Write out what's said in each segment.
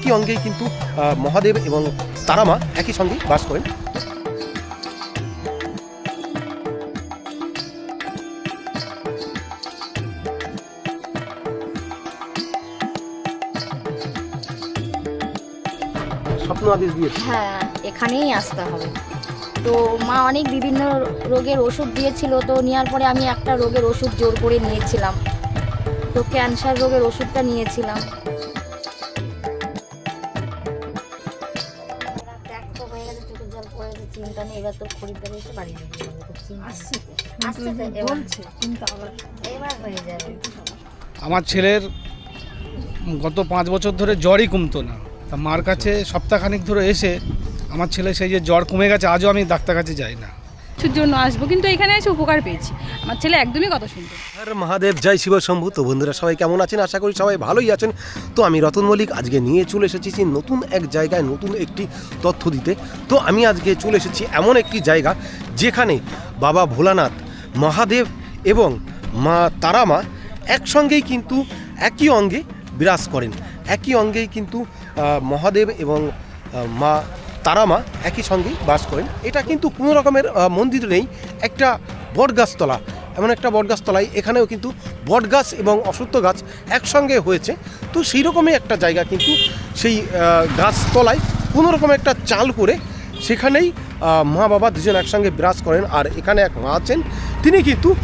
একই অঙ্গেই কিন্তু মহাদেব এবং তারামা একই সঙ্গে বাস করেন। স্বপ্ন আদেশ দিয়েছে। হ্যাঁ এখানেই আসতে হবে। তো মা অনেক বিভিন্ন রোগের ওষুধ দিয়েছিল, তো নেওয়ার পরে আমি একটা রোগের ওষুধ জোর করে নিয়েছিলাম। তো ক্যান্সার রোগের ওষুধটা নিয়েছিলাম। এসে বাড়ি নিয়ে যাবে খুব চিন্তা নেই। আসছে। তো এবার এবার হয়ে যাবে। আমার ছেলের গত পাঁচ বছর ধরে জ্বরই কমতো না। তা মার কাছে সপ্তাহখানিক ধরে এসে আমার ছেলে সেই যে জ্বর কমে গেছে আজও আমি ডাক্তার কাছে যাই না। কিছুর জন্য আসব, কিন্তু এখানে এসে উপকার পেয়েছি। আমার ছেলে একদমই কথা শুনতো আর মহাদেব, জয় শিব শম্ভু। তো বন্ধুরা, সবাই কেমন আছেন? আশা করি সবাই ভালোই আছেন। তো আমি রতন মল্লিক, আজকে নিয়ে চলে এসেছি নতুন এক জায়গায়, নতুন একটি তথ্য দিতে। তো আমি আজকে চলে এসেছি এমন একটি জায়গা, যেখানে বাবা ভোলানাথ, মহাদেব এবং মা তারামা একসঙ্গেই কিন্তু একই অঙ্গে বিরাজ করেন। একই অঙ্গেই কিন্তু মহাদেব এবং আহ, মা একই সঙ্গেই বাস করেন। এটা কিন্তু কোনো রকমের মন্দির নেই একটা বটগাছতলা। এমন একটা বটগাছতলায় এখানেও কিন্তু বটগাছ এবং অশ্বত্থ গাছ একসঙ্গে হয়েছে। তো সেই রকমই একটা জায়গা কিন্তু সেই গাছতলায় কোনো রকম একটা চাল করে সেখানেই মা বাবা দুজন একসঙ্গে বিরাজ করেন আর এখানে এক মা আছেন। তিনি কিন্তু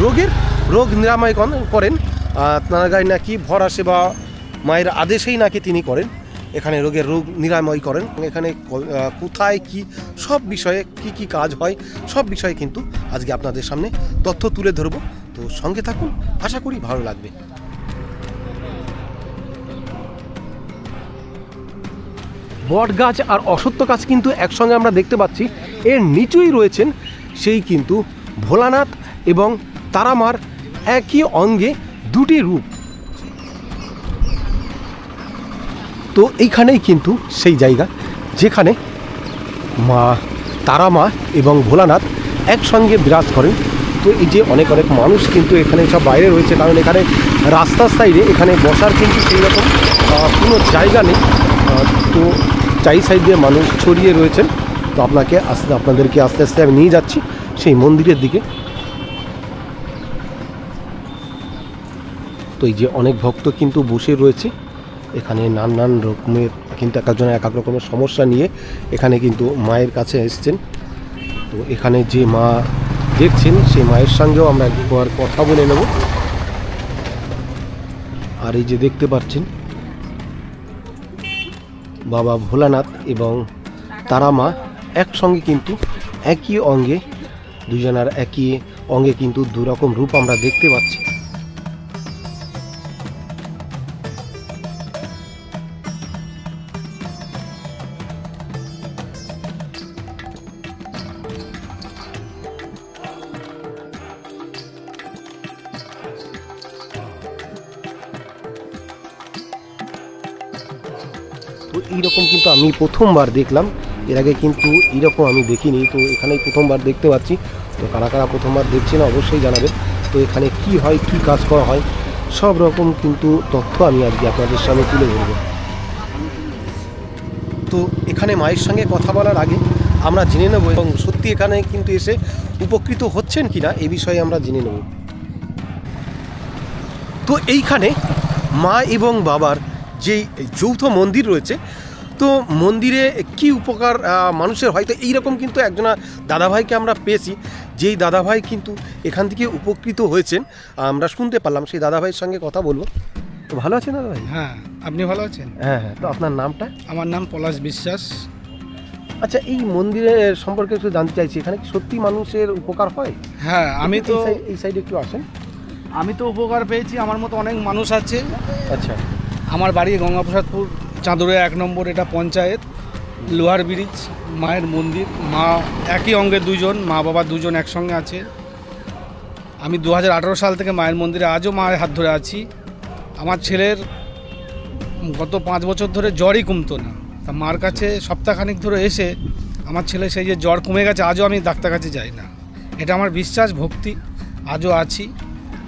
রোগের রোগ নিরাময় করেন- তার গায়ে নাকি ভর আসে বা মায়ের আদেশেই নাকি তিনি করেন। এখানে রোগের রোগ নিরাময় করেন। এখানে কোথায় কি, সব বিষয়ে কি কি কাজ হয়, সব বিষয়ে কিন্তু আজকে আপনাদের সামনে তথ্য তুলে ধরব। তো সঙ্গে থাকুন, আশা করি ভালো লাগবে। বট গাছ আর অসত্য গাছ কিন্তু একসঙ্গে আমরা দেখতে পাচ্ছি। এর নিচুই রয়েছেন সেই কিন্তু ভোলানাথ এবং তারামার। একই অঙ্গে দুটি রূপ। তো এইখানেই কিন্তু সেই জায়গা, যেখানে মা তারামা এবং ভোলানাথ একসঙ্গে বিরাজ করেন। তো এই যে অনেক অনেক মানুষ কিন্তু এখানে সব বাইরে রয়েছে, কারণ এখানে রাস্তার সাইডে এখানে বসার কিন্তু সেই রকম কোনো জায়গা নেই। তো চাই সাইড দিয়ে মানুষ ছড়িয়ে রয়েছেন। তো আপনাকে আস্তে, আপনাদেরকে আস্তে আস্তে আমি নিয়ে যাচ্ছি সেই মন্দিরের দিকে। তো এই যে অনেক ভক্ত কিন্তু বসে রয়েছে। এখানে নানান রকমের, কিন্তু এক একজন এক এক রকমের সমস্যা নিয়ে এখানে কিন্তু মায়ের কাছে এসছেন। তো এখানে যে মা দেখছেন, সেই মায়ের সঙ্গেও আমরা একবার কথা বলে নেব। আর এই যে দেখতে পাচ্ছেন, বাবা ভোলানাথ এবং তারা মা একসঙ্গে কিন্তু একই অঙ্গে, দুজনার একই অঙ্গে কিন্তু দুরকম রূপ আমরা দেখতে পাচ্ছি। তো এইরকম কিন্তু আমি প্রথমবার দেখলাম। এর আগে কিন্তু এইরকম আমি দেখিনি। তো এখানেই প্রথমবার দেখতে পাচ্ছি। তো কারা কারা প্রথমবার দেখছেন অবশ্যই জানাবেন। তো এখানে কি হয়, কি কাজ করা হয়, সব রকম কিন্তু তথ্য আমি আজকে আপনাদের সামনে তুলে ধরব। তো এখানে মায়ের সঙ্গে কথা বলার আগে আমরা জেনে নেব এবং সত্যি এখানে কিন্তু এসে উপকৃত হচ্ছেন কিনা এ বিষয়ে আমরা জেনে নেব। তো এইখানে মা এবং বাবার যেই যৌথ মন্দির রয়েছে তো মন্দিরে কি উপকার মানুষের হয়তো এইরকম কিন্তু একজনা দাদাভাইকে আমরা পেয়েছি যেই দাদাভাই কিন্তু এখান থেকে উপকৃত হয়েছেন। আমরা শুনতে পারলাম সেই দাদাভাইয়ের সঙ্গে কথা বলব। তো ভালো আছেন দাদাভাই? হ্যাঁ আপনি ভালো আছেন? হ্যাঁ হ্যাঁ তো আপনার নামটা? আমার নাম পলাশ বিশ্বাস। আচ্ছা এই মন্দিরের সম্পর্কে একটু জানতে চাইছি এখানে কি সত্যি মানুষের উপকার হয়? হ্যাঁ আমি তো এই এই সাইডে একটু আসেন। আমি তো উপকার পেয়েছি আমার মতো অনেক মানুষ আছে। আচ্ছা। আমার বাড়ি গঙ্গাপ্রসাদপুর, চাঁদুরে এক নম্বর, এটা পঞ্চায়েত, লোহার ব্রিজ, মায়ের মন্দির। মা একই অঙ্গের দুজন, মা বাবা দুজন একসঙ্গে আছে। আমি দু হাজার আঠেরো সাল থেকে মায়ের মন্দিরে আজও মায়ের হাত ধরে আছি। আমার ছেলের গত পাঁচ বছর ধরে জ্বরই কমতো না। তা মার কাছে সপ্তাহখানিক ধরে এসে আমার ছেলে সেই যে জ্বর কমে গেছে, আজও আমি ডাক্তার কাছে যাই না। এটা আমার বিশ্বাস, ভক্তি, আজও আছি।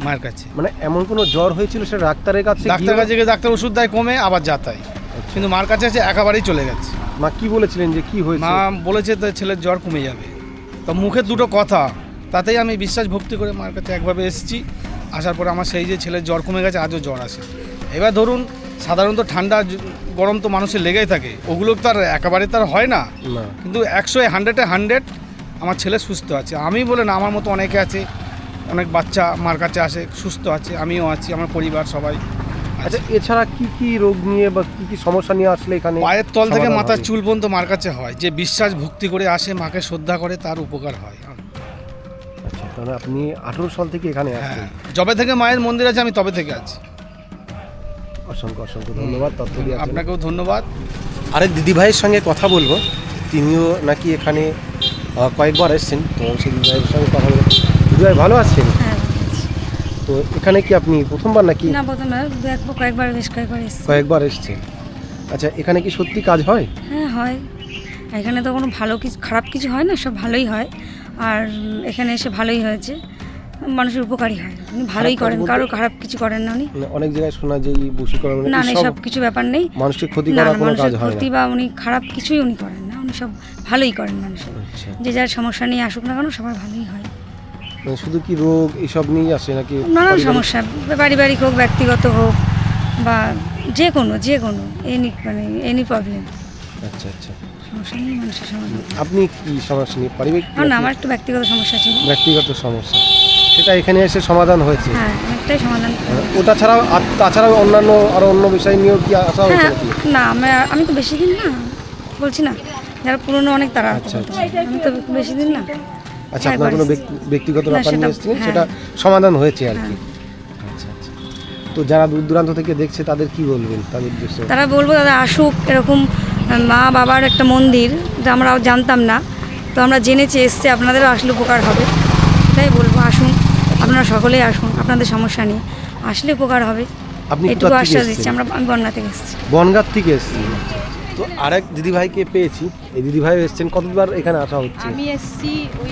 মায়ের কাছে। মানে এমন কোনো জ্বর হয়েছিল সেটা ডাক্তারের কাছে ডাক্তার কাছে গিয়ে ডাক্তার ওষুধ দেয় কমে আবার যাতাই কিন্তু মার কাছে আছে একেবারেই চলে গেছে। মা কি বলেছিলেন যে কি হয়েছে? মা বলেছে তো ছেলের জ্বর কমে যাবে। তো মুখে দুটো কথা তাতেই আমি বিশ্বাস ভক্তি করে মার কাছে একভাবে এসেছি। আসার পরে আমার সেই যে ছেলের জ্বর কমে গেছে আজও জ্বর আসে এবার ধরুন সাধারণত ঠান্ডা গরম তো মানুষের লেগেই থাকে। ওগুলো তো আর একেবারে তার হয় না। না। কিন্তু একশো হান্ড্রেডে হান্ড্রেড আমার ছেলে সুস্থ আছে। আমি বলে না আমার মতো অনেকে আছে। অনেক বাচ্চা মার কাছে আসে সুস্থ আছে আমিও আছি আমার পরিবার সবাই আচ্ছা এছাড়া কি কি রোগ নিয়ে বা কি কি সমস্যা নিয়ে আসলে এখানে পায়ের তল থেকে মাথার চুল পর্যন্ত মার কাছে হয় যে বিশ্বাস ভক্তি করে আসে মাকে শ্রদ্ধা করে তার উপকার হয়। আচ্ছা তাহলে আপনি আঠেরো সাল থেকে এখানে আসছেন হ্যাঁ যবে থেকে মায়ের মন্দির আছে আমি তবে থেকে আছি। অসংখ্য অসংখ্য ধন্যবাদ তথ্য দিয়ে আপনাকেও ধন্যবাদ। আরেক দিদিভাইয়ের সঙ্গে কথা বলব তিনিও নাকি এখানে কয়েকবার এসেছেন তো সেই দিদিভাইয়ের সঙ্গে কথা বলব। দিদিভাই ভালো আছেন? হ্যাঁ তো এখানে কি আপনি প্রথমবার নাকি? না প্রথমে দু এক কয়েকবার বেশ কয়েকবার এসেছি। কয়েকবার এসেছেন। আচ্ছা এখানে কি সত্যি কাজ হয়? হ্যাঁ হয়। এখানে তো কোনো ভালো কিছু খারাপ কিছু হয় না সব ভালোই হয়। আর এখানে এসে ভালোই হয়েছে। মানুষের উপকারী হয়। উনি ভালোই করেন? কারও খারাপ কিছু করেন না উনি। অনেক জায়গায় শোনা যায় এই বশীকরণ মানে না না সব কিছু ব্যাপার নেই। মানুষের ক্ষতি করা কোনো কাজ হয় ক্ষতি বা উনি খারাপ কিছুই উনি করেন না। উনি সব ভালোই করেন মানুষের। আচ্ছা। যে যার সমস্যা নিয়ে আসুক না কেন সবার ভালোই হয়। শুধু কি রোগ এইসব নিয়েই আসে নাকি নানান সমস্যা পারিবারিক হোক ব্যক্তিগত হোক বা যে কোনো যে কোনো এনি মানে এনি প্রবলেম আচ্ছা আচ্ছা। সমস্যা নেই মানুষের সমাধান। আপনি কি সমস্যা নিয়ে পারিবারিক না আমার একটু ব্যক্তিগত সমস্যা ছিল। ব্যক্তিগত সমস্যা। সেটা এখানে এসে সমাধান হয়েছে? হ্যাঁ অনেকটাই সমাধান। ওটা ছাড়াও আর তাছাড়াও অন্যান্য আরও অন্য বিষয় নিয়েও কি আসা হয়েছে হ্যাঁ না আমি আমি তো বেশি দিন না বলছি না যারা পুরনো অনেক তারা আচ্ছা, আমি তো বেশি দিন না। আচ্ছা হ্যাঁ, আপনার কোনো ব্যক্তি- ব্যক্তিগত ব্যাপার নিয়ে সেটা- এসেছিলেন? হ্যাঁ। সেটা সমাধান হয়েছে আর কি। হ্যাঁ। আচ্ছা আচ্ছা। তো যারা দূর দূরান্ত থেকে দেখছে তাদের কি বলবেন? তাদের উদ্দেশ্যে? তারা বলব দাদা আসুক এরকম মা বাবার একটা মন্দির যা আমরাও জানতাম না। তো আমরা জেনেছি এসছে আপনাদেরও আসলে উপকার হবে। তাই বলব আসুন আপনারা সকলেই আসুন আপনাদের সমস্যা নিয়ে আসলে উপকার হবে। আপনি এটুকু থেকে আশ্বাস দিচ্ছি আমরা আমি বন্যা থেকে এসেছি। বনগাঁ থেকে এসেছি তো আরেক দিদিভাইকে পেয়েছি। এই দিদিভাই এসেছেন। কতবার এখানে আসা হচ্ছে? আমি এসছি ওই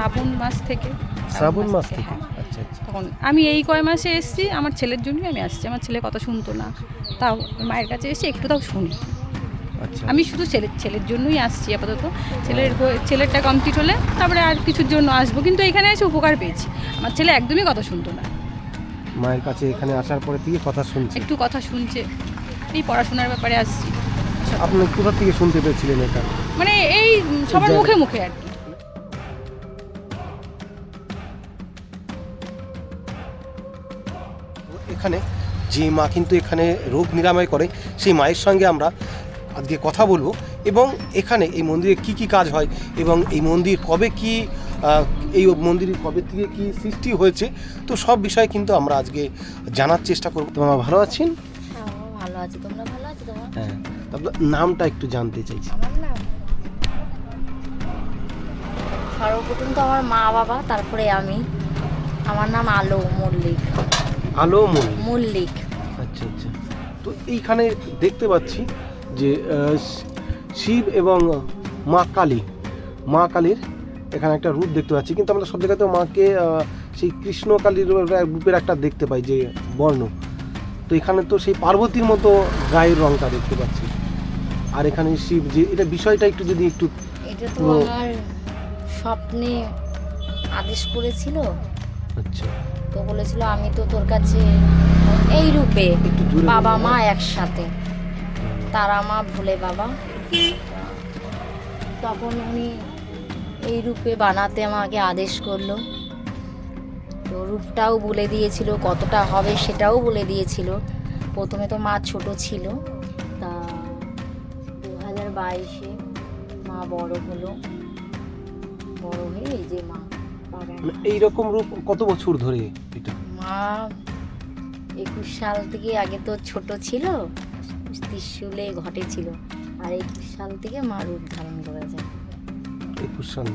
শ্রাবণ মাস থেকে শ্রাবণ মাস থেকে হ্যাঁ। আচ্ছা আচ্ছা। তখন আমি এই কয় মাসে এসেছি আমার ছেলের জন্যই আমি আসছি আমার ছেলে কথা শুনতো না। তাও মায়ের কাছে এসে একটু তাও শুনি। আচ্ছা। আমি শুধু ছেলের ছেলের জন্যই আসছি আপাতত। ছেলের ছেলেরটা কমপ্লিট হলে তারপরে আর কিছুর জন্য আসব। কিন্তু এখানে এসে উপকার পেয়েছি। আমার ছেলে একদমই কথা শুনতো না। মায়ের কাছে এখানে আসার পরে থেকে কথা শুনছি? একটু কথা শুনছে। এই পড়াশোনার ব্যাপারে আসছি। আপনি কোথা থেকে শুনতে পেয়েছিলেন এটা? মানে এই সবার মুখে মুখে আর কি। এখানে যে মা কিন্তু এখানে রোগ নিরাময় করে সেই মায়ের সঙ্গে আমরা আজকে কথা বলব এবং এখানে এই মন্দিরে কি কি কাজ হয় এবং এই মন্দির কবে কি এই মন্দির কবে থেকে কি সৃষ্টি হয়েছে তো সব বিষয়ে কিন্তু আমরা আজকে জানার চেষ্টা করব। তোমার ভালো আছেন? হ্যাঁ ভালো আছে। তোমরা ভালো আছো তোমার? হ্যাঁ আপনার নামটা একটু জানতে চাইছি। আমার নাম সর্বপ্রথম তো আমার মা বাবা তারপরে আমি। আমার নাম আলো মল্লিক। আলো মল্লিক। আচ্ছা আচ্ছা। তো এইখানে দেখতে পাচ্ছি যে শিব এবং মা কালী। মা কালীর এখানে একটা রূপ দেখতে পাচ্ছি কিন্তু আমরা সব জায়গাতে মাকে সেই কৃষ্ণ কালীর রূপের একটা দেখতে পাই যে বর্ণ। তো এখানে তো সেই পার্বতীর মতো গায়ের রংটা দেখতে পাচ্ছি। আর এখানে শিব যে এটা বিষয়টা একটু যদি একটু এটা তো আমার স্বপ্নে আদেশ করেছিল। আচ্ছা। তো বলেছিল আমি তো তোর কাছে এই রূপে বাবা মা একসাথে। তারা মা ভোলে বাবা। তখন উনি এই রূপে বানাতে আমাকে আদেশ করল। তো রূপটাও বলে দিয়েছিল কতটা হবে সেটাও বলে দিয়েছিল। প্রথমে তো মা ছোট ছিল। তা দু হাজার বাইশে মা বড় হলো। বড় হয়ে এই যে মা। এইরকম রূপ কত বছর ধরে এটা? মা একুশ সাল থেকে আগে তো ছোট ছিল ত্রিশুলে ঘটে ছিল আর একুশ সাল থেকে মা রূপ ধারণ করেছে। একুশ সাল।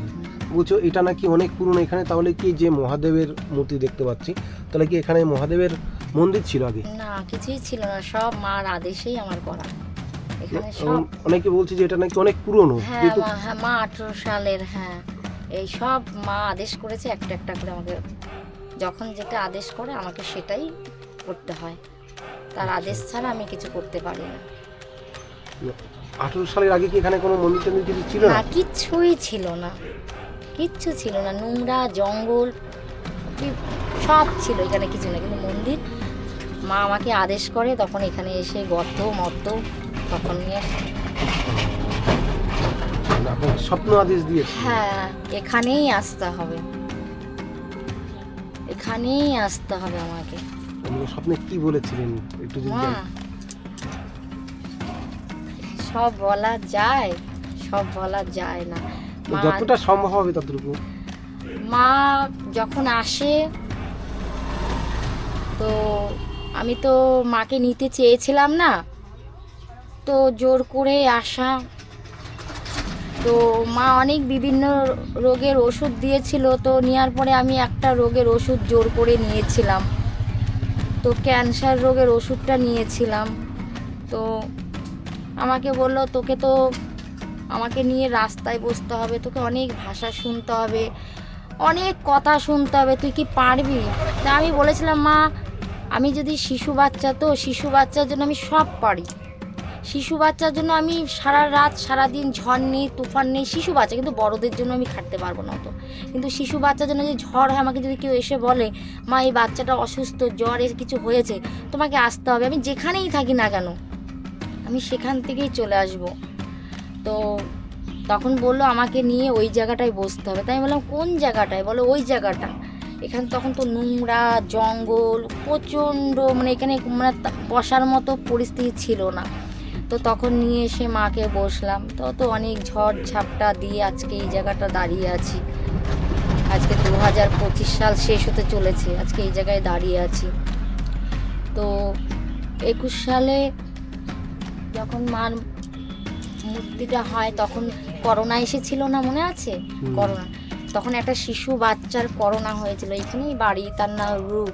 বলছো এটা নাকি অনেক পুরনো এখানে তাহলে কি যে মহাদেবের মূর্তি দেখতে পাচ্ছি তাহলে কি এখানে মহাদেবের মন্দির ছিল আগে? না কিছুই ছিল না সব মার আদেশেই আমার করা। এখানে সব অনেকে বলছে যে এটা নাকি অনেক পুরনো হ্যাঁ মা হ্যাঁ মা আঠেরো সালের হ্যাঁ। এই সব মা আদেশ করেছে একটা একটা করে আমাকে যখন যেটা আদেশ করে আমাকে সেটাই করতে হয়। তার আদেশ ছাড়া আমি কিছু করতে পারি না। আঠেরো সালের আগে কি এখানে কোনো মন্দির টন্দির কিছু ছিল না? কিচ্ছুই ছিল না। কিচ্ছু ছিল না। নোংরা জঙ্গল সব ছিল এখানে কিছু না। কিন্তু মন্দির মা আমাকে আদেশ করে তখন এখানে এসে গর্ত মর্ত তখন নিয়ে আপনার স্বপ্ন আদেশ দিয়েছে হ্যাঁ এখানেই আসতে হবে। এখানেই আসতে হবে আমাকে। আপনি স্বপ্নে কি বলেছিলেন? একটু যদি মা সব বলা যায় সব বলা যায় না। মা যতটা সম্ভব হবে ততটুকু। মা যখন আসে তো আমি তো মাকে নিতে চেয়েছিলাম না তো জোর করে আসা তো মা অনেক বিভিন্ন রোগের ওষুধ দিয়েছিল, তো নেওয়ার পরে আমি একটা রোগের ওষুধ জোর করে নিয়েছিলাম। তো ক্যান্সার রোগের ওষুধটা নিয়েছিলাম। তো আমাকে বলল, তোকে তো আমাকে নিয়ে রাস্তায় বসতে হবে, তোকে অনেক ভাষা শুনতে হবে, অনেক কথা শুনতে হবে, তুই কি পারবি? তা আমি বলেছিলাম, মা, আমি যদি শিশু বাচ্চা, তো শিশু বাচ্চার জন্য আমি সব পারি। শিশু বাচ্চার জন্য আমি সারা রাত সারা দিন ঝড় নেই, তুফান নেই, শিশু বাচ্চা, কিন্তু বড়দের জন্য আমি খাটতে পারব না তো কিন্তু শিশু বাচ্চার জন্য যদি ঝড় হয়, আমাকে যদি কেউ এসে বলে, মা, এই বাচ্চাটা অসুস্থ, জ্বর, এর কিছু হয়েছে, তোমাকে আসতে হবে। আমি যেখানেই থাকি না কেন, আমি সেখান থেকেই চলে আসব। তো তখন বলল, আমাকে নিয়ে ওই জায়গাটায় বসতে হবে। তাই আমি বললাম, কোন জায়গাটায়? বলো, ওই জায়গাটা। এখানে তখন তো নোংরা, জঙ্গল, প্রচণ্ড মানে এখানে মানে বসার মতো পরিস্থিতি ছিল না। তো তখন নিয়ে এসে মাকে বসলাম। তো তো অনেক ঝড় ঝাপটা দিয়ে আজকে এই জায়গাটা দাঁড়িয়ে আছি। আজকে দু হাজার পঁচিশ সাল শেষ হতে চলেছে আজকে এই জায়গায় দাঁড়িয়ে আছি। তো একুশ সালে যখন মার মূর্তিটা হয় তখন করোনা এসেছিল না মনে আছে? করোনা। তখন একটা শিশু বাচ্চার করোনা হয়েছিল এখানেই বাড়ি তার নাম রূপ।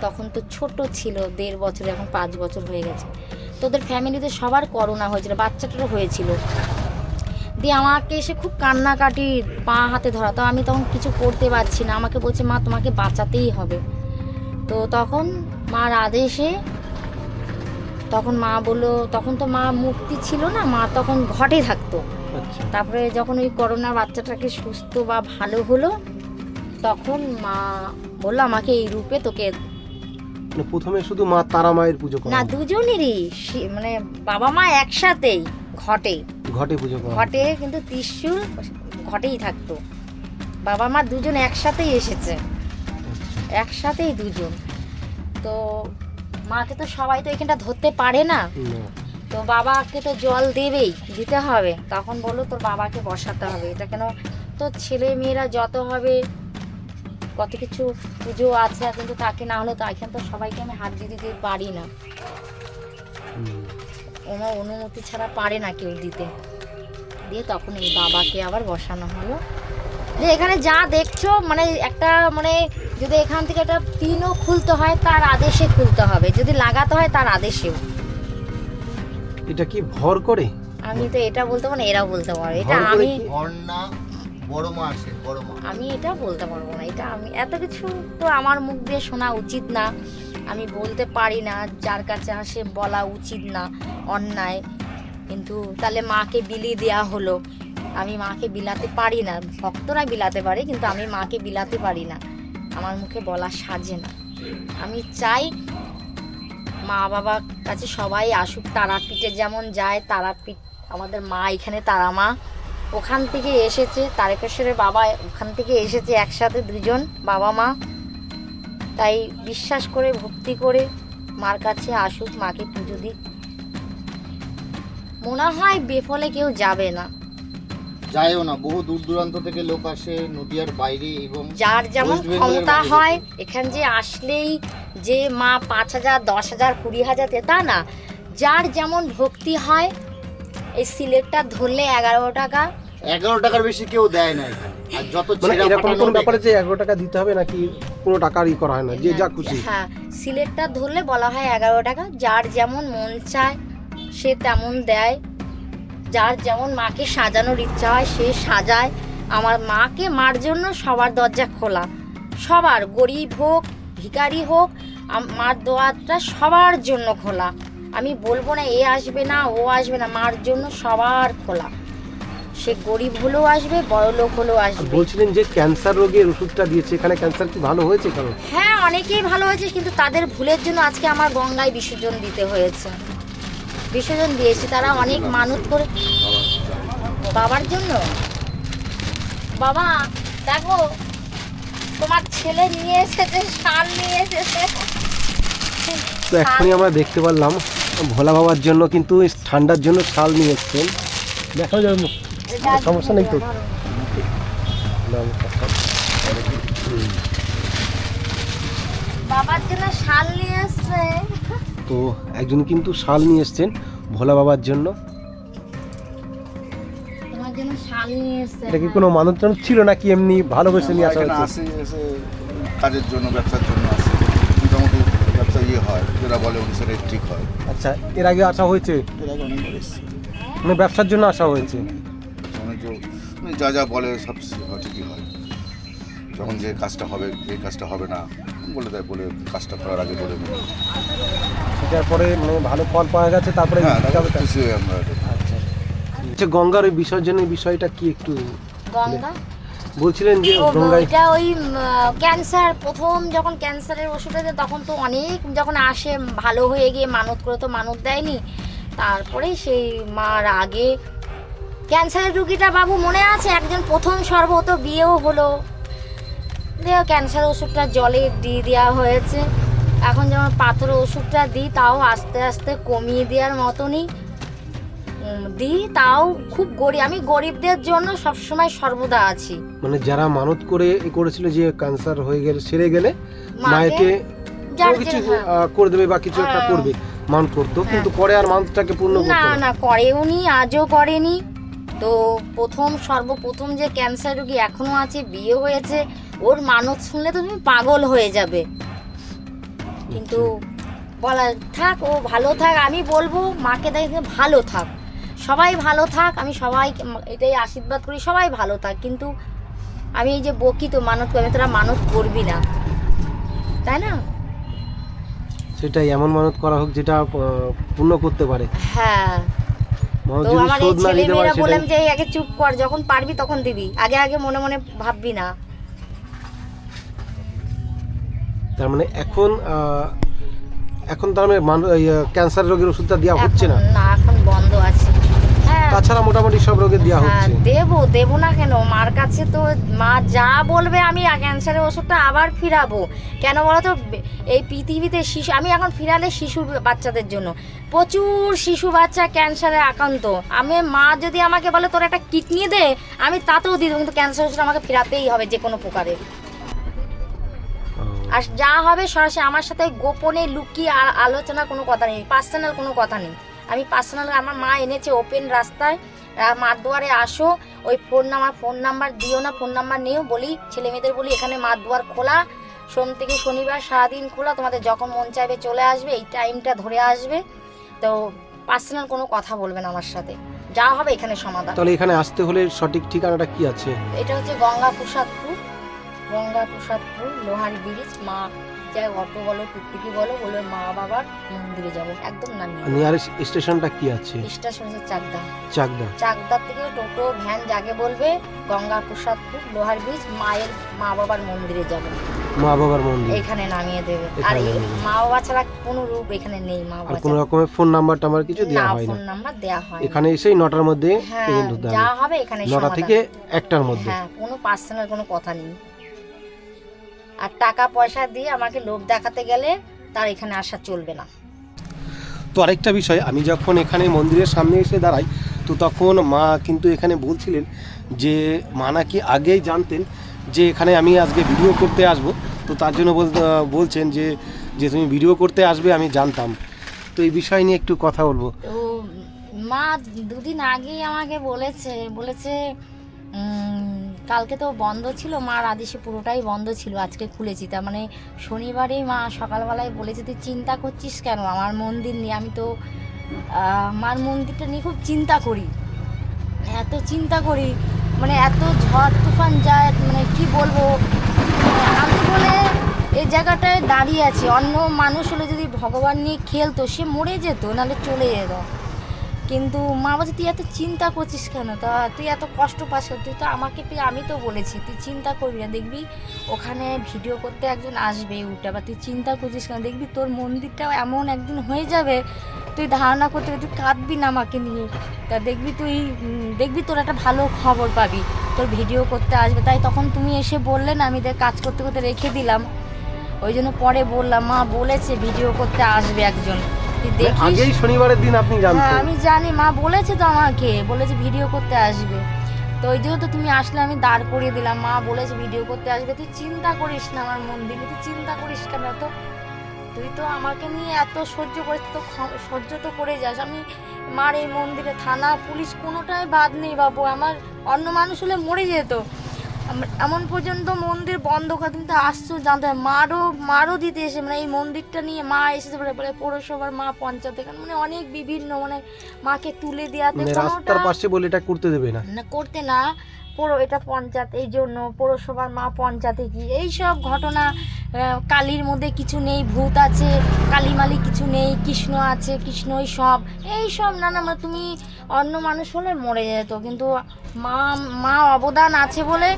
তখন তো ছোট ছিল দেড় বছর এখন পাঁচ বছর হয়ে গেছে। তোদের ফ্যামিলিতে সবার করোনা হয়েছিল বাচ্চাটারও হয়েছিল। দিয়ে আমাকে এসে খুব কান্নাকাটি পা হাতে ধরা। তো আমি তখন কিছু করতে পারছি না। আমাকে বলছে মা তোমাকে বাঁচাতেই হবে। তো তখন মার আদেশে তখন মা বলল তখন তো মা মুক্তি ছিল না মা তখন ঘটে থাকতো। আচ্ছা। তারপরে যখন ওই করোনা বাচ্চাটাকে সুস্থ বা ভালো হলো তখন মা বলল আমাকে এই রূপে তোকে মানে প্রথমে শুধু মা তারা মায়ের পুজো করা না। দুজনেরই। মানে বাবা মা একসাথেই ঘটে। ঘটে পুজো করা ঘটে কিন্তু ত্রিশূল ঘটেই থাকতো। বাবা মা দুজন একসাথেই এসেছে। একসাথেই দুজন। তো মাকে তো সবাই তো এখানটা ধরতে পারে না। না। তো বাবাকে তো জল দেবেই দিতে হবে। তখন বলল তোর বাবাকে বসাতে হবে। এটা কেন? তো ছেলে মেয়েরা যত হবে কত কিছু পুজো আছে কিন্তু তাকে না হলে তো এখানে তো সবাইকে আমি হাত দিয়ে দিতে পারি না। ওনার অনুমতি ছাড়া পারে না কেউ দিতে। দিয়ে তখন এই বাবাকে আবার বসানো হলো। যে এখানে যা দেখছ মানে একটা মানে যদি এখান থেকে একটা পিনও খুলতে হয় তার আদেশে খুলতে হবে। যদি লাগাতে হয় তার আদেশেও। এটা কি ভর করে? আমি তো এটা বলতে পারব না এরা বলতে পারবে। এটা আমি কি? ঝর্ণা বড় মা বড় মা। আমি এটা বলতে পারব না, এটা আমি, এত কিছু তো আমার মুখ দিয়ে শোনা উচিত না। আমি বলতে পারি না, যার কাছে আসে বলা উচিত না, অন্যায়। কিন্তু তাহলে মাকে বিলি দেওয়া হলো। আমি মাকে বিলাতে পারি না, ভক্তরা বিলাতে পারে, কিন্তু আমি মাকে বিলাতে পারি না। আমার মুখে বলা সাজে না। আমি চাই মা বাবার কাছে সবাই আসুক, তারাপীঠে যেমন যায়, তারাপীঠ, আমাদের মা এখানে, তারা মা। ওখান থেকে এসেছে তারকেশ্বরের বাবা ওখান থেকে এসেছে একসাথে দুজন বাবা মা। তাই বিশ্বাস করে ভক্তি করে মার কাছে আসুক মাকে পুজো দিক। মনে হয় বেফলে কেউ যাবে না। যায়ও না বহু দূর দূরান্ত থেকে লোক আসে নদিয়ার বাইরে এবং যার যেমন ক্ষমতা হয় এখান যে আসলেই যে মা পাঁচ হাজার দশ হাজার কুড়ি হাজার তে- তা না। যার যেমন ভক্তি হয় এই সিলেটটা ধরলে এগারো টাকা এগারো টাকার বেশি কেউ দেয় না এখানে। আর যত মানে এরকম ফাটানো ব্যাপারে যে এগারো টাকা দিতে হবে নাকি করা হয় না যে যা খুশি। হ্যাঁ সিলেটটা ধরলে বলা হয় এগারো টাকা যার যেমন মন চায় সে তেমন দেয়। যার যেমন মাকে সাজানোর ইচ্ছা হয় সে সাজায়। আমার মাকে মার জন্য সবার দরজা খোলা। সবার গরিব হোক ভিখারি হোক মার দোয়ারটা সবার জন্য খোলা। আমি বলব না এ আসবে না ও আসবে না মার জন্য সবার খোলা। সে গরিব হলেও আসবে বড় লোক হলেও আসবে। বলছিলেন যে ক্যান্সার রোগের ওষুধটা দিয়েছে এখানে ক্যান্সার কি ভালো হয়েছে কারণ হ্যাঁ অনেকেই ভালো হয়েছে কিন্তু তাদের ভুলের জন্য আজকে আমার গঙ্গায় বিসর্জন দিতে হয়েছে। বিসর্জন দিয়েছি তারা অনেক মানত করে বাবার জন্য? বাবা দেখো তোমার ছেলে নিয়ে এসেছে শাল নিয়ে এসেছে। তো এখনই আমরা দেখতে পারলাম ভোলা বাবার জন্য কিন্তু ঠান্ডার জন্য শাল নিয়ে এসছেন। দেখা যাবে। সমস্যা নেই তো? বাবার জন্য শাল নিয়ে এসছে তো একজন কিন্তু শাল নিয়ে এসছেন ভোলা বাবার জন্য। তোমার জন্য শাল নিয়ে এসছে। এটা কি কোনো মানত টানত ছিল নাকি এমনি ভালোবেসে নিয়ে আসা হয়েছে কাজের জন্য ব্যবসার জন্য আসে। মোটামুটি ব্যবসা ইয়ে হয় যেটা বলে উনি ঠিক হয়। আচ্ছা এর আগে আসা হয়েছে? এর আগে অনেকবার এসছে। মানে ব্যবসার জন্য আসা হয়েছে? অনেক উনি যা যা বলে সব হয় ঠিকই হয়। যখন যে কাজটা হবে এই কাজটা হবে না বলে দেয় বলে কাজটা করার আগে বলে দেয়। সেটার পরে মানে ভালো ফল পাওয়া গেছে তারপরে হ্যাঁ আচ্ছা। আচ্ছা গঙ্গার ওই বিসর্জনের বিষয়টা কি একটু? গঙ্গা? বলছিলেন যে ওইটা ওই ক্যান্সার প্রথম যখন ক্যান্সারের ওষুধ আছে তখন তো অনেক যখন আসে ভালো হয়ে গিয়ে মানত করে তো মানত দেয়নি। তারপরে সেই মার আগে ক্যান্সারের রুগীটা বাবু মনে আছে? একজন প্রথম সর্বত বিয়েও হলো। দিয়ে ক্যান্সার ওষুধটা জলে দিয়ে দেওয়া হয়েছে। এখন যেমন পাথর ওষুধটা দিই তাও আস্তে আস্তে কমিয়ে দেওয়ার মতনই। দিই তাও খুব গরিব। আমি গরিবদের জন্য সবসময় সর্বদা আছি। মানে যারা মানত করে করেছিল যে ক্যান্সার হয়ে গেলে সেরে গেলে মাকে মায়েকে কিছু হ্যাঁ। করে দেবে বা কিছু একটা হ্যাঁ। করবে মান করতো। কিন্তু পরে আর মানটাকে পূর্ণ না না। না করেওনি আজও করেনি। তো প্রথম সর্বপ্রথম যে ক্যান্সার রোগী এখনও আছে বিয়ে হয়েছে ওর মানত শুনলে তো তুমি পাগল হয়ে যাবে। কিন্তু বলা থাক ও ভালো থাক আমি বলব মাকে দেখে ভালো থাক। সবাই ভালো থাক আমি সবাই এটাই আশীর্বাদ করি সবাই ভালো থাক। কিন্তু আমি এই যে বকি তো মানত করি আমি তোরা মানত করবি না। তাই না? সেটাই এমন মানত করা হোক যেটা পূর্ণ করতে পারে। হ্যাঁ। তো আমার এই ছেলে মেয়েরা বললাম যে আগে চুপ কর যখন পারবি তখন দিবি। আগে আগে মনে মনে ভাববি না। তার মানে এখন আহ, এখন তার মানে ক্যান্সার রোগীর ওষুধটা দেওয়া হচ্ছে না? এখন না এখন বন্ধ আছে। তাছাড়া মোটামুটি সব রোগের দেওয়া হ্যাঁ হচ্ছে। দেবো দেবো না কেন? মার কাছে তো মা যা বলবে আমি ক্যান্সারের ওষুধটা আবার ফিরাবো। কেন বলো তো এই পৃথিবীতে শিশু আমি এখন ফিরালে শিশু বাচ্চাদের জন্য। প্রচুর শিশু বাচ্চা ক্যান্সারে আক্রান্ত। আমি মা যদি আমাকে বলে তোর একটা কিডনি দে আমি তাতেও দিয়ে দেবো কিন্তু ক্যান্সার ওষুধ আমাকে ফিরাতেই হবে যে কোনো প্রকারে। আর যা হবে সরাসরি আমার সাথে গোপনে লুকিয়ে আলোচনা কোনো কথা নেই পার্সোনাল কোনো কথা নেই। আমি পার্সোনাল আমার মা এনেছে ওপেন রাস্তায় আহ, মার দুয়ারে আসো ওই ফোন নাম্বার ফোন নাম্বার দিও না ফোন নাম্বার নিও বলি ছেলে মেয়েদের বলি এখানে মার দুয়ার খোলা সোম থেকে শনিবার সারাদিন খোলা তোমাদের যখন মন চাইবে চলে আসবে এই টাইমটা ধরে আসবে। তো পার্সোনাল কোনো কথা বলবে না আমার সাথে। যা হবে এখানে সমাধান। তাহলে এখানে আসতে হলে সঠিক ঠিকানাটা কি আছে? এটা হচ্ছে গঙ্গা প্রসাদপুর গঙ্গা প্রসাদপুর লোহার ব্রিজ মা যাই অটো বলো টুকটুকি বলো বলবে মা বাবার মন্দিরে যাব। একদম নামিয়ে নিয়ারেস্ট স্টেশনটা কি আছে? স্টেশন হচ্ছে চাকদা। চাকদা। চাকদার থেকে টোটো ভ্যান যাকে বলবে গঙ্গা প্রসাদপুর লোহার ব্রিজ মায়ের মা বাবার মন্দিরে যাব। মা বাবার মন্দির। এখানে নামিয়ে দেবে। আর। মা বাবা ছাড়া কোনো রূপ এখানে নেই মা বাবা কোনো রকমের ফোন নাম্বার টাম্বার কিছু দেওয়া হয় না? ফোন নাম্বার দেওয়া হয় এখানে এসেই নটার মধ্যে হ্যাঁ যা হবে। হবে এখানে নটা থেকে একটার মধ্যে। হ্যাঁ কোনো পার্সোনাল কোনো কথা নেই। আর টাকা পয়সা দিয়ে আমাকে লোভ দেখাতে গেলে তার এখানে আসা চলবে না। তো আরেকটা বিষয় আমি যখন এখানে মন্দিরের সামনে এসে দাঁড়াই তো তখন মা কিন্তু এখানে বলছিলেন যে মা নাকি আগেই জানতেন যে এখানে আমি আজকে ভিডিও করতে আসব। তো তার জন্য বলছেন যে যে তুমি ভিডিও করতে আসবে আমি জানতাম। তো এই বিষয় নিয়ে একটু কথা বলব। মা দুদিন আগেই আমাকে বলেছে বলেছে কালকে তো বন্ধ ছিল মার আদেশে পুরোটাই বন্ধ ছিল, আজকে খুলেছি। তার মানে শনিবারেই মা সকালবেলায় বলেছে, তুই চিন্তা করছিস কেন? আমার মন্দির নিয়ে আমি তো মার মন্দিরটা নিয়ে খুব চিন্তা করি। এত চিন্তা করি মানে এত ঝড় তুফান যায় মানে কি বলব? আমি বলে এই জায়গাটায় দাঁড়িয়ে আছি। অন্য মানুষ হলে যদি ভগবান নিয়ে খেলতো, সে মরে যেত, নাহলে চলে যেত। কিন্তু মা বলছে, তুই এত চিন্তা করছিস কেন? তা তুই এত কষ্ট পাস? তুই তো আমাকে পেয়ে আমি তো বলেছি, তুই চিন্তা করবি না, দেখবি ওখানে ভিডিও করতে একজন আসবে উঠে বা তুই চিন্তা করছিস কেন? দেখবি তোর মন্দিরটাও এমন একদিন হয়ে যাবে, তুই ধারণা করতে তুই কাঁদবি না আমাকে নিয়ে। তা দেখবি তুই দেখবি তোর একটা ভালো খবর পাবি, তোর ভিডিও করতে আসবে। তাই তখন তুমি এসে বললে না, আমি দেখ কাজ করতে করতে রেখে দিলাম। ওই জন্য পরে বললাম, মা বলেছে ভিডিও করতে আসবে একজন। তুই দেখিস আগেই শনিবারের দিন আপনি হ্যাঁ জানতেন আমি জানি। মা বলেছে তো আমাকে। বলেছে ভিডিও করতে আসবে। তো ওই তো তুমি আসলে আমি দাঁড় করিয়ে দিলাম। মা বলেছে ভিডিও করতে আসবে। তুই চিন্তা করিস না আমার মন্দির নিয়ে, তুই চিন্তা করিস কেন তো তুই তো আমাকে নিয়ে এত সহ্য করিস তো সহ্য তো করে যাস। আমি মার এই মন্দিরে থানা পুলিশ কোনোটাই বাদ নেই বাবু। আমার অন্য মানুষ হলে মরে যেত। এমন পর্যন্ত মন্দির বন্ধ করে কিন্তু আসছো জানতে হয় মারও মারও দিতে এসে মানে এই মন্দিরটা নিয়ে মা এসেছে বলে বলে পৌরসভার মা পঞ্চায়েত এখানে মানে অনেক বিভিন্ন মানে মাকে তুলে দেওয়াতে মানে রাস্তার পাশে বলে এটা করতে দেবে না। না করতে না পুরো এটা পঞ্চায়েত এই জন্য পৌরসভার মা পঞ্চায়েতে কি এইসব ঘটনা কালীর মধ্যে কিছু নেই, ভূত আছে, কালীমালি কিছু নেই, কৃষ্ণ আছে, কৃষ্ণই সব। এই সব না না মানে তুমি অন্য মানুষ হলে মরে যেত, কিন্তু মা মা অবদান আছে বলে,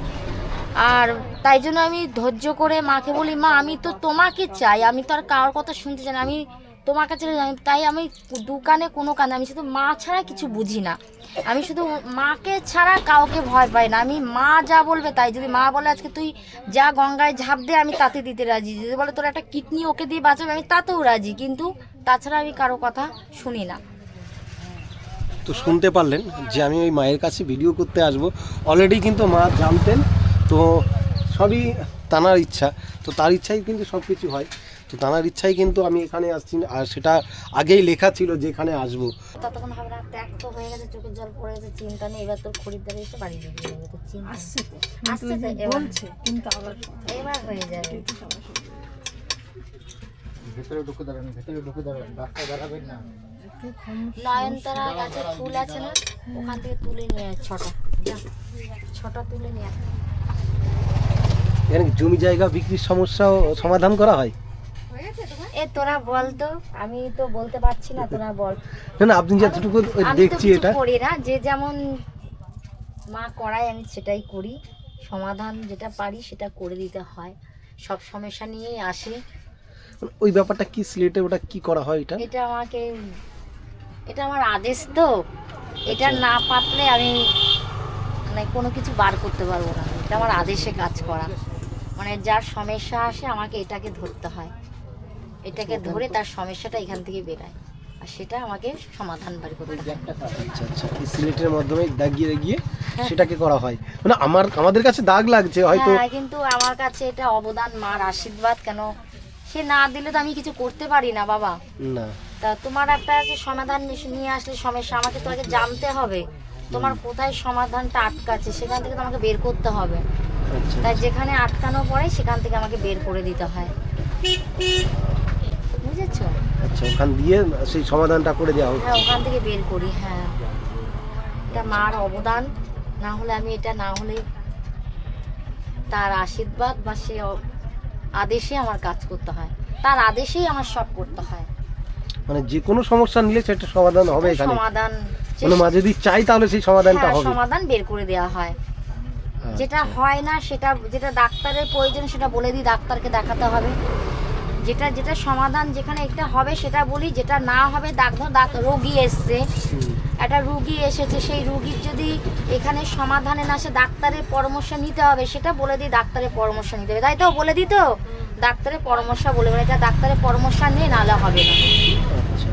আর তাই জন্য আমি ধৈর্য করে মাকে বলি, মা, আমি তো তোমাকে চাই, আমি তো আর কারোর কথা শুনতে চাই না, আমি তোমার কাছে তাই আমি দোকানে কোনো কানে আমি শুধু মা ছাড়া কিছু বুঝি না। আমি শুধু মাকে ছাড়া কাউকে ভয় পাই না। আমি মা যা বলবে তাই। যদি মা বলে আজকে তুই যা গঙ্গায় ঝাঁপ দে, আমি তাতে দিতে রাজি। যদি বলে তোর একটা কিডনি ওকে দিয়ে বাঁচাবে, আমি তাতেও রাজি। কিন্তু তাছাড়া আমি কারও কথা শুনি না। তো শুনতে পারলেন যে আমি ওই মায়ের কাছে ভিডিও করতে আসব। অলরেডি কিন্তু মা জানতেন, তো সবই তানার ইচ্ছা। তো তার ইচ্ছাই কিন্তু সব কিছু হয়। তো তানার ইচ্ছাই কিন্তু আমি এখানে আসছি আর সেটা আগেই লেখা ছিল যে এখানে আসব। ততক্ষণ হবে না ত্যাগ তো হয়ে গেছে চোখের জল পড়ে গেছে চিন্তা নেই এবার তোর খরিদ্দার এসে বাড়ি ঢুকে যাবে তো চিন্তা আসছে তো। এবার এবার হয়ে যাবে। ভেতরে ঢুকে দাঁড়ান ভেতরে ঢুকে দাঁড়ান রাস্তায় দাঁড়াবেন না। নয়নতারা গাছে ফুল আছে না ওখান থেকে তুলে নিয়ে ছটা। ছটা তুলে নিয়ে এখানে জমি জায়গা বিক্রির সমস্যাও সমাধান করা হয়? এ তোরা বল তো। আমি তো বলতে পারছি না তোরা বল। না না আপনি যতটুকু দেখছি এটা করি না যে যেমন মা করায় আমি সেটাই করি। সমাধান যেটা পারি সেটা করে দিতে হয়। সব সমস্যা নিয়েই আসে। ওই ব্যাপারটা কি সিলেটে ওটা কি করা হয় এটা? এটা আমাকে এটা আমার আদেশ তো। এটা না পাতলে আমি মানে কোনো কিছু বার করতে পারব না। এটা আমার আদেশে কাজ করা। মানে যার সমস্যা আসে আমাকে এটাকে ধরতে হয়। এটাকে ধরে তার সমস্যাটা এখান থেকে বেরায়। আর সেটা আমাকে সমাধান বার করতে হয়। আচ্ছা আচ্ছা এই সিলেটের মাধ্যমে দাগিয়ে গিয়ে সেটাকে করা হয়। মানে আমার আমাদের কাছে দাগ লাগছে হয়তো হ্যাঁ কিন্তু আমার কাছে এটা অবদান মার আশীর্বাদ কেন? সে না দিলে তো আমি কিছু করতে পারি না বাবা। না। তা তোমার একটা যে সমাধান নিয়ে আসলে সমস্যা। আমাকে তো আগে জানতে হবে তোমার কোথায় সমাধানটা আটকাচ্ছে? সেখান থেকে তো আমাকে বের করতে হবে। আচ্ছা তাই যেখানে আটকানো পড়ে সেখান থেকে আমাকে বের করে দিতে হয়। বুঝেছ? আচ্ছা ওখান দিয়ে সেই সমাধানটা করে দেওয়া হচ্ছে। হ্যাঁ ওখান থেকে বের করি হ্যাঁ। এটা মার অবদান না হলে আমি এটা না হলে তার আশীর্বাদ বা সে আদেশে আমার কাজ করতে হয়। তার আদেশেই আমার সব করতে হয়। মানে যে কোনো সমস্যা নিলে সেটা সমাধান হবে এখানে। সমাধান মানে মা যদি চাই তাহলে সেই সমাধানটা হ্যাঁ, হবে। সমাধান বের করে দেওয়া হয়। যেটা হয় না সেটা যেটা ডাক্তারের প্রয়োজন সেটা বলে দিই ডাক্তারকে দেখাতে হবে। যেটা যেটা সমাধান যেখানে একটা হবে সেটা বলি যেটা না হবে ডাক্তার ডাক- রোগী এসছে। একটা রুগী এসেছে সেই রুগীর যদি এখানে সমাধানে না সে ডাক্তারের পরামর্শ নিতে হবে সেটা বলে দিই ডাক্তারের পরামর্শ নিতে হবে। তাই তো? বলে দিই তো? ডাক্তারের পরামর্শ বলে মানে এটা ডাক্তারের পরামর্শ নিয়ে নাহলে হবে না। আচ্ছা।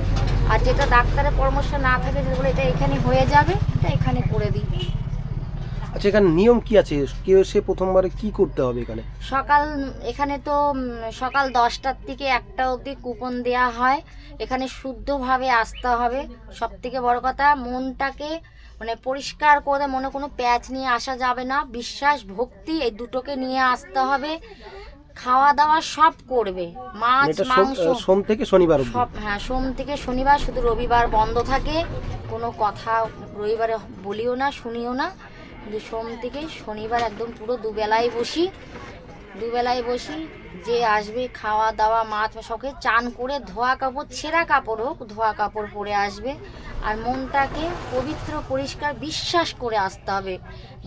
আর যেটা ডাক্তারের পরামর্শ না থাকে যদি বলে এটা এখানে হয়ে যাবে এটা এখানে করে দিই। আচ্ছা এখানে নিয়ম কি আছে? কেউ সে প্রথমবারে কি করতে হবে এখানে? সকাল এখানে তো সকাল দশটার থেকে একটা অবধি কুপন দেওয়া হয়। এখানে শুদ্ধভাবে আসতে হবে। সব থেকে বড় কথা মনটাকে মানে পরিষ্কার করে মনে কোনো প্যাচ নিয়ে আসা যাবে না। বিশ্বাস ভক্তি এই দুটোকে নিয়ে আসতে হবে। খাওয়া দাওয়া সব করবে। মাছ সোম- মাংস সোম থেকে শনিবার সব হ্যাঁ সোম থেকে শনিবার শুধু রবিবার বন্ধ থাকে। কোনো কথা রবিবারে বলিও না শুনিও না। কিন্তু সোম থেকে শনিবার একদম পুরো দুবেলায় বসি। দুবেলায় বসি, যে আসবে খাওয়া দাওয়া, মাছ সবকে চান করে ধোয়া কাপড়, ছেঁড়া কাপড় হোক, ধোয়া কাপড় পরে আসবে। আর মনটাকে পবিত্র, পরিষ্কার বিশ্বাস করে আসতে হবে।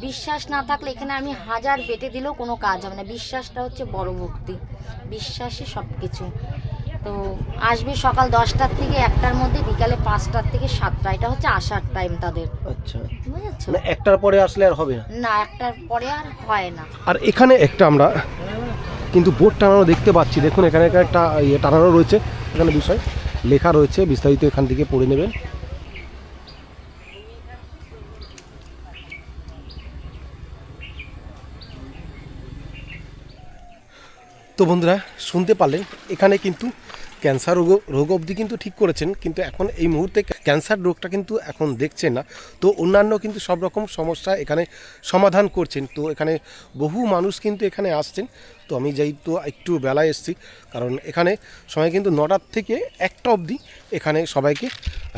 বিশ্বাস না থাকলে এখানে আমি হাজার বেটে দিলেও কোনো কাজ হবে না। বিশ্বাসটা হচ্ছে বড় ভক্তি। বিশ্বাসই সব কিছু তো আসবে সকাল দশটার থেকে একটার মধ্যে বিকালে পাঁচটার থেকে সাতটা। এটা হচ্ছে আসার টাইম তাদের। আচ্ছা। বুঝেছ? না একটার পরে আসলে আর হবে না? না একটার পরে আর হয় না। আর এখানে একটা আমরা কিন্তু বোর্ড টানানো দেখতে পাচ্ছি। দেখুন এখানে একটা ইয়ে টানানো রয়েছে। এখানে বিষয় লেখা রয়েছে বিস্তারিত এখান থেকে পড়ে নেবেন। তো বন্ধুরা, শুনতে পারলেন, এখানে কিন্তু ক্যান্সার রোগ রোগ অবধি কিন্তু ঠিক করেছেন, কিন্তু এখন এই মুহূর্তে ক্যান্সার রোগটা কিন্তু এখন দেখছেন না। তো অন্যান্য কিন্তু সব রকম সমস্যা এখানে সমাধান করছেন। তো এখানে বহু মানুষ কিন্তু এখানে আসছেন। তো আমি যাই তো একটু বেলায় এসেছি, কারণ এখানে সময় কিন্তু নটার থেকে একটা অবধি এখানে সবাইকে,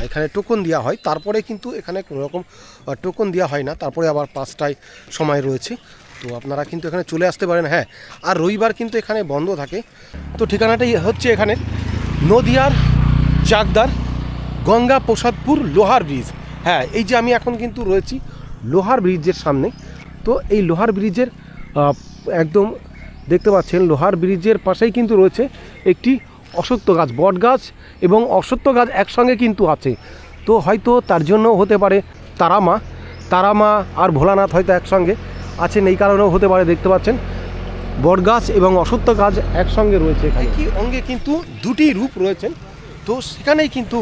এখানে টোকন দেওয়া হয়। তারপরে কিন্তু এখানে কোনো রকম টোকন দেওয়া হয় না। তারপরে আবার পাঁচটায় সময় রয়েছে। তো আপনারা কিন্তু এখানে চলে আসতে পারেন হ্যাঁ। আর রবিবার কিন্তু এখানে বন্ধ থাকে। তো ঠিকানাটাই হচ্ছে এখানে নদিয়ার চাকদার গঙ্গা প্রসাদপুর লোহার ব্রিজ হ্যাঁ এই যে আমি এখন কিন্তু রয়েছি লোহার ব্রিজের সামনে। তো এই লোহার ব্রিজের একদম দেখতে পাচ্ছেন, লোহার ব্রিজের পাশেই কিন্তু রয়েছে একটি অসত্য গাছ, বট গাছ এবং অসত্য গাছ একসঙ্গে কিন্তু আছে। তো হয়তো তার জন্য হতে পারে, তারামা তারামা আর ভোলানাথ হয়তো একসঙ্গে। আছেন, এই কারণেও হতে পারে, দেখতে পাচ্ছেন। বটগাছ এবং অসত্য গাছ একসঙ্গে রয়েছে একই অঙ্গে কিন্তু দুটি রূপ রয়েছেন। তো সেখানেই কিন্তু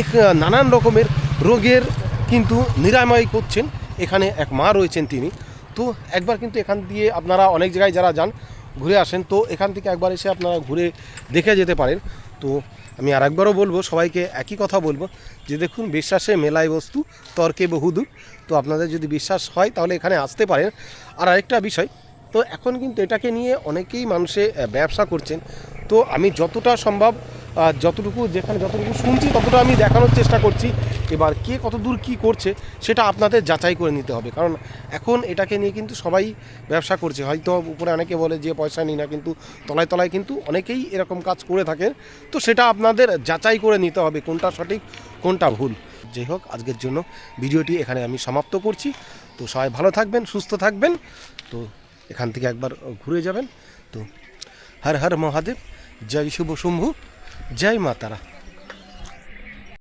এক নানান রকমের রোগের কিন্তু নিরাময় করছেন। এখানে এক মা রয়েছেন তিনি। তো একবার কিন্তু এখান দিয়ে আপনারা অনেক জায়গায় যারা যান, ঘুরে আসেন, তো এখান থেকে একবার এসে আপনারা ঘুরে দেখে যেতে পারেন। তো আমি আরেকবারও বলব, সবাইকে একই কথা বলব যে দেখুন বিশ্বাসে মেলায় বস্তু, তর্কে বহুদূর। তো আপনাদের যদি বিশ্বাস হয় তাহলে এখানে আসতে পারেন। আর আরেকটা বিষয় তো এখন কিন্তু এটাকে নিয়ে অনেকেই মানুষে ব্যবসা করছেন। তো আমি যতটা সম্ভব যতটুকু যেখানে যতটুকু শুনছি, ততটা আমি দেখানোর চেষ্টা করছি। এবার কে কত দূর কী করছে, সেটা আপনাদের যাচাই করে নিতে হবে। কারণ এখন এটাকে নিয়ে কিন্তু সবাই ব্যবসা করছে। হয়তো উপরে অনেকে বলে যে, পয়সা নিই না। কিন্তু তলায় তলায় কিন্তু অনেকেই এরকম কাজ করে থাকেন। তো সেটা আপনাদের যাচাই করে নিতে হবে, কোনটা সঠিক, কোনটা ভুল। যাই হোক, আজকের জন্য ভিডিওটি এখানে আমি সমাপ্ত করছি। তো সবাই ভালো থাকবেন, সুস্থ থাকবেন। তো এখান থেকে একবার ঘুরে যাবেন। তো হর হর মহাদেব, জয় শুভ শম্ভু, জয় মা তারা।